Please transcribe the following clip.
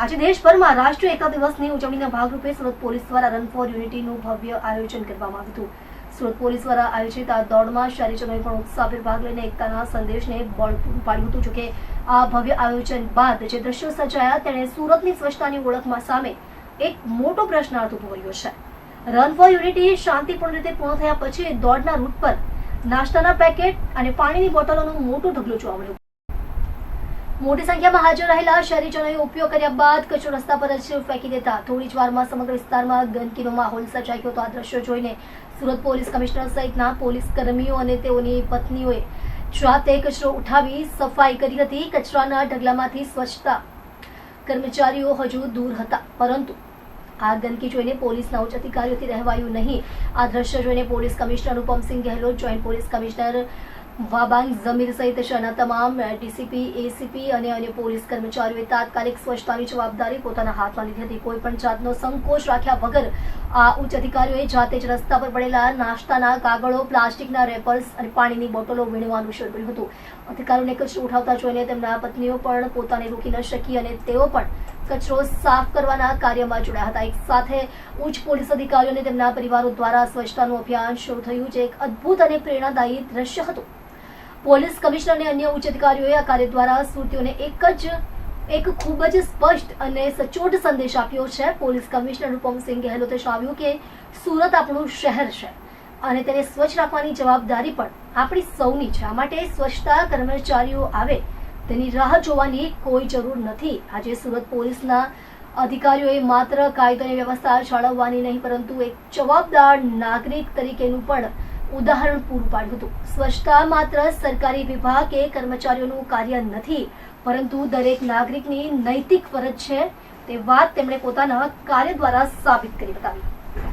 આજે દેશભરમાં રાષ્ટ્રીય એકતા દિવસની ઉજવણીના ભાગરૂપે સુરત પોલીસ દ્વારા રન ફોર યુનિટીનું ભવ્ય આયોજન કરવામાં આવ્યું હતું. સુરત પોલીસ દ્વારા આયોજિત આ દોડમાં શહેરીજનોએ પણ ઉત્સાહભેર ભાગ લઈને એકતાના સંદેશને બળ પૂરું પાડ્યું હતું, જોકે આ ભવ્ય આયોજન બાદ જે દ્રશ્યો સર્જાયા, તેણે સુરતની સ્વચ્છતાની ઓળખમાં સામે એક મોટો પ્રશ્નાર્થ ઊભો કર્યો છે. રન ફોર યુનિટી શાંતિપૂર્ણ રીતે પૂર્ણ થયા પછી દોડના રૂટ પર નાસ્તાના પેકેટ અને પાણીની બોટલોનું મોટું ઢગલું જોવા મળ્યું. મોટી સંખ્યામાં હાજર રહેલા શહેરીજનોએ ઉપયોગ કર્યા બાદ કચરો રસ્તા પર જ ફેંકી દેતા. થોડી જ વારમાં સમગ્ર વિસ્તારમાં ગંદકીનો માહોલ સર્જાઈ ગયો હતો. આ દ્રશ્યો જોઈને સુરત પોલીસ કમિશનર સહિતના પોલીસ કર્મીઓ અને તેઓની પત્નીઓએ જાતે કચરો ઉઠાવી સફાઈ કરી હતી. કચરાના ઢગલામાંથી સ્વચ્છતા કર્મચારીઓ હજુ દૂર હતા. પરંતુ આ ગંદકી જોઈને પોલીસના ઉચ્ચ અધિકારીઓથી રહેવાયું નહીં. આ દ્રશ્ય જોઈને police commissioner Anupamsinh Gahlot, joint police commissioner Wabang Jamir સહિત શહેરના તમામ ડીસીપી, એસીપી અને અન્ય પોલીસ કર્મચારીઓએ તાત્કાલિક સ્વચ્છતાની જવાબદારી પોતાના હાથમાં લીધી હતી. કોઈ પણ જાતનો સંકોચ રાખ્યા વગર આ ઉચ્ચ અધિકારીઓએ જાતે જ રસ્તા પર પડેલા નાસ્તાના કાગળો, પ્લાસ્ટિકના રેપર્સ અને પાણીની બોટલો વીણવાનું શરૂ કર્યું હતું. અધિકારીઓને કચરો ઉઠાવતા જોઈને તેમના પત્નીઓ પણ પોતાને રોકી ન શકી અને તેઓ પણ કચરો સાફ કરવાના કાર્યમાં જોડાયા હતા. એક સાથે ઉચ્ચ પોલીસ અધિકારીઓ અને તેમના પરિવારો દ્વારા સ્વચ્છતાનું અભિયાન શરૂ થયું, જે એક અદ્ભુત અને પ્રેરણાદાયી દ્રશ્ય હતું. પોલીસ કમિશનર અને અન્ય ઉચ્ચ અધિકારીઓએ આ કાર્ય દ્વારા સુરતીઓને એક જ, એક ખૂબ જ સ્પષ્ટ અને સચોટ સંદેશ આપ્યો છે. પોલીસ કમિશનર રૂપમસિંહ ગેહલોતે જણાવ્યું કે સુરત આપણું શહેર છે અને તેને સ્વચ્છ રાખવાની જવાબદારી પણ આપણી સૌની છે. આ માટે સ્વચ્છતા કર્મચારીઓ આવે તેની રાહ જોવાની કોઈ જરૂર નથી. આજે સુરત પોલીસના અધિકારીઓએ માત્ર કાયદોની વ્યવસ્થા જાળવવાની નહીં, પરંતુ એક જવાબદાર નાગરિક તરીકેનું પણ ઉદાહરણ પૂરું પાડ્યું હતું. સ્વચ્છતા માત્ર સરકારી વિભાગ કે કર્મચારીઓનું કાર્ય નથી, પરંતુ દરેક નાગરિકની નૈતિક ફરજ છે તે વાત તેમણે પોતાના કાર્ય દ્વારા સાબિત કરી બતાવી.